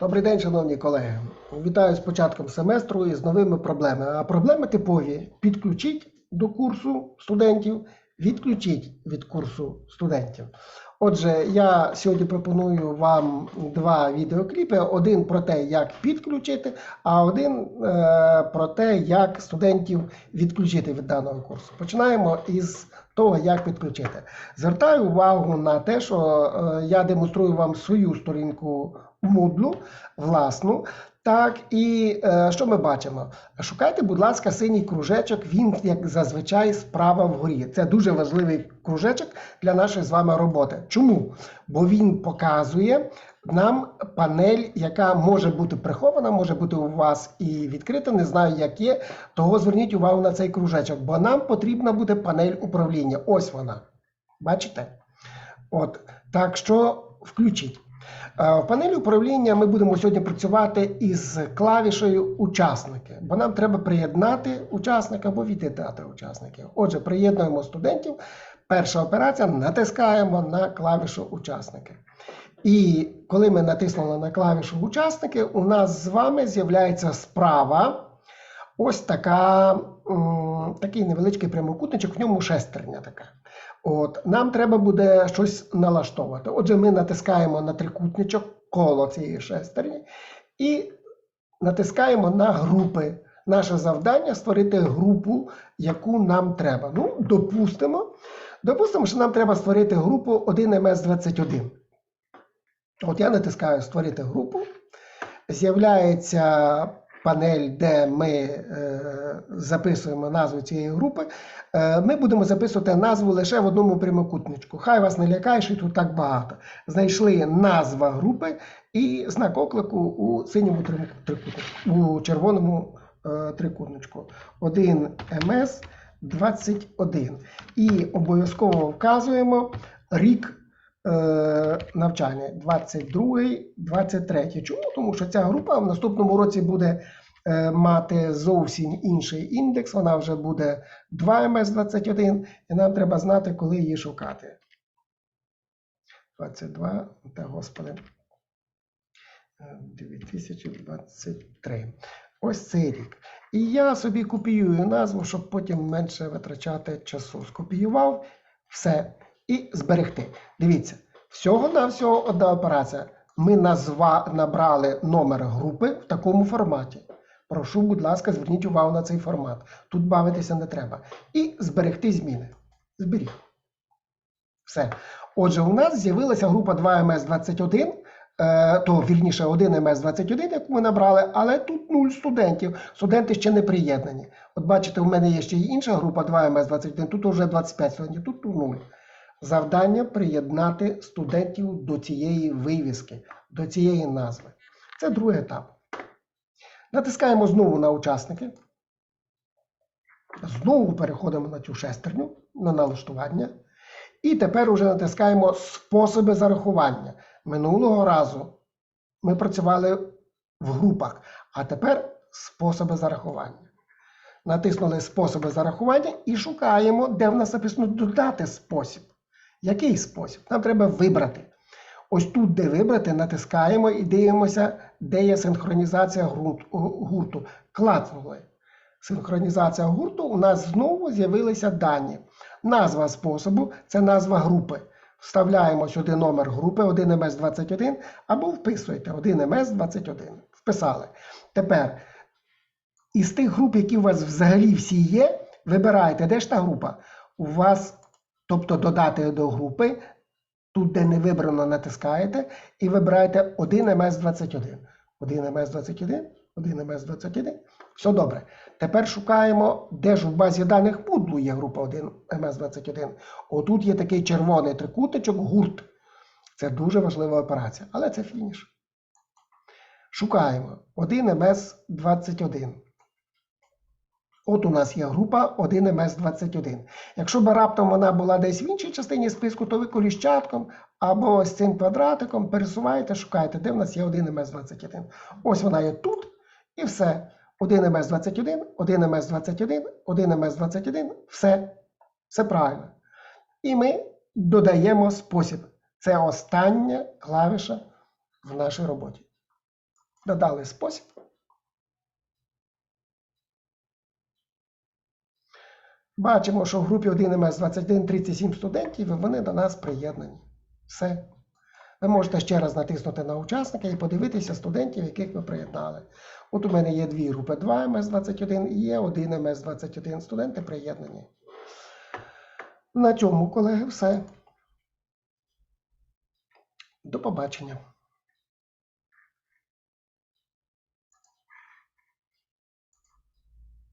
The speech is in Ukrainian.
Добрий день, шановні колеги. Вітаю з початком семестру і з новими проблемами. А проблеми типові: підключіть до курсу студентів, відключіть від курсу студентів. Отже, я сьогодні пропоную вам два відеокліпи: один про те, як підключити, а один е, про те, як студентів відключити від даного курсу. Починаємо із того, як підключити. Звертаю увагу на те, що е, я демонструю вам свою сторінку Moodle, власну. Так, і е, що ми бачимо? Шукайте, будь ласка, синій кружечок, він, як зазвичай, справа вгорі. Це дуже важливий кружечок для нашої з вами роботи. Чому? Бо він показує нам панель, яка може бути прихована, може бути у вас і відкрита. Не знаю, як є. Того зверніть увагу на цей кружечок, бо нам потрібна буде панель управління. Ось вона. Бачите? От, так що включіть. Е, В панелі управління ми будемо сьогодні працювати із клавішею учасники, бо нам треба приєднати учасника або від'єднати учасників. Отже, приєднуємо студентів. Перша операція натискаємо на клавішу учасники. І коли ми натиснули на клавішу учасники, у нас з вами з'являється справа ось така, такий невеличкий прямокутничок, в ньому шестерня така. От, нам треба буде щось налаштовувати. Отже, ми натискаємо на трикутничок коло цієї шестерні і натискаємо на групи. Наше завдання створити групу, яку нам треба. Ну, допустимо, допустимо, що нам треба створити групу 1МС21. От я натискаю Створити групу. З'являється панель, де ми е, записуємо назву цієї групи. Е, ми будемо записувати назву лише в одному прямокутничку. Хай вас не лякає, що тут так багато. Знайшли назва групи і знак оклику у синьому трикутничку, у червоному е, трикутничку. 1 МС 21. І обов'язково вказуємо рік е, навчання 22-23. Чому? Тому що ця група в наступному році буде е, мати зовсім інший індекс, вона вже буде 2МС21, і нам треба знати, коли її шукати. 22, та господи, е, 2023. Ось цей рік. І я собі копіюю назву, щоб потім менше витрачати часу. Скопіював все і зберегти. Дивіться, всього-навсього одна операція. Ми назва, набрали номер групи в такому форматі. Прошу, будь ласка, зверніть увагу на цей формат. Тут бавитися не треба. І зберегти зміни. Зберіг. Все. Отже, у нас з'явилася група 2МС21, е, то вірніше 1МС21, яку ми набрали, але тут 0 студентів. Студенти ще не приєднані. От бачите, у мене є ще інша група 2МС21, тут вже 25 студентів, тут 0. Завдання приєднати студентів до цієї вивіски, до цієї назви. Це другий етап. Натискаємо знову на учасники. Знову переходимо на цю шестерню, на налаштування. І тепер уже натискаємо способи зарахування. Минулого разу ми працювали в групах, а тепер способи зарахування. Натиснули способи зарахування і шукаємо, де в нас написано додати спосіб. Який спосіб? Нам треба вибрати. Ось тут, де вибрати, натискаємо і дивимося, де є синхронізація гурту. Клацнули. Синхронізація гурту, у нас знову з'явилися дані. Назва способу це назва групи. Вставляємо сюди номер групи 1МС21 або вписуєте 1МС21. Вписали. Тепер із тих груп, які у вас взагалі всі є, вибираєте, де ж та група. У вас, тобто додати до групи, тут, де не вибрано, натискаєте і вибираєте 1МС21. 1МС21, 1МС21. Все добре. Тепер шукаємо, де ж в базі даних Moodle є група 1МС21. Отут є такий червоний трикутичок, гурт. Це дуже важлива операція, але це фініш. Шукаємо 1МС21. От у нас є група 1МС21. Якщо б раптом вона була десь в іншій частині списку, то ви коліщатком або з цим квадратиком пересуваєте, шукаєте, де в нас є 1МС21. Ось вона є тут, і все. 1МС21, 1МС21, 1МС21, все. Все правильно. І ми додаємо спосіб. Це остання клавіша в нашій роботі. Додали спосіб. Бачимо, що в групі 1 МС 21 37 студентів, і вони до нас приєднані. Все. Ви можете ще раз натиснути на учасника і подивитися студентів, яких ви приєднали. От у мене є дві групи 2 МС 21 і є 1 МС 21 студенти приєднані. На цьому, колеги, все. До побачення.